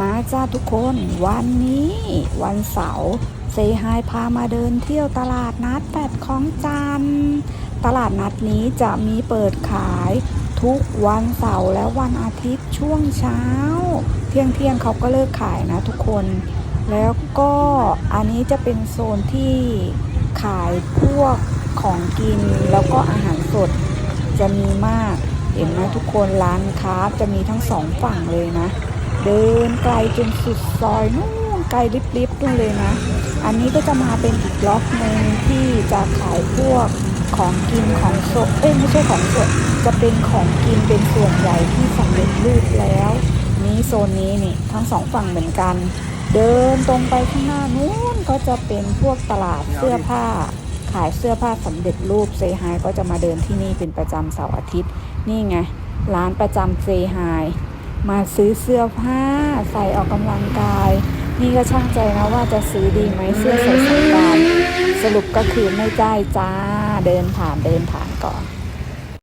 มาจ้าทุกคนวันนี้วันเสาร์เซฮายพามาเดินเที่ยวตลาดนัดแปดของจันตลาดนัดนี้จะมีเปิดขายทุกวันเสาร์และวันอาทิตย์ช่วงเช้า เที่ยงเที่ยงเขาก็เลิกขายนะทุกคน แล้วก็อันนี้จะเป็นโซนที่ขายพวกของกินแล้วก็อาหารสดจะมีมาก เห็นไหมทุกคนร้านค้าจะมีทั้งสองฝั่งเลยนะ เดินไกลจนสุดซอยนู่นไกลลิบๆนู่นเลยนะ อันนี้ก็จะมาเป็นอีกล็อกหนึ่งที่จะขายพวกของกินของสดเอ้ยไม่ใช่ของสดจะเป็นของกินเป็นส่วนใหญ่ที่สำเร็จรูปแล้ว นี้โซนนี้นี่ทั้งสองฝั่งเหมือนกัน เดินตรงไปข้างหน้านู้นก็จะเป็นพวกตลาดเสื้อผ้า ขายเสื้อผ้าสำเร็จรูปเซฮายก็จะมาเดินที่นี่เป็นประจำเสาร์อาทิตย์ นี่ไงร้านประจำเซฮาย มาซื้อเสื้อผ้าใส่ออกกำลังกาย นี่ก็ช่างใจนะว่าจะซื้อดีไหมเสื้อใส่สงการสรุปก็คือไม่ได้จ้าเดินผ่านเดินผ่านก่อน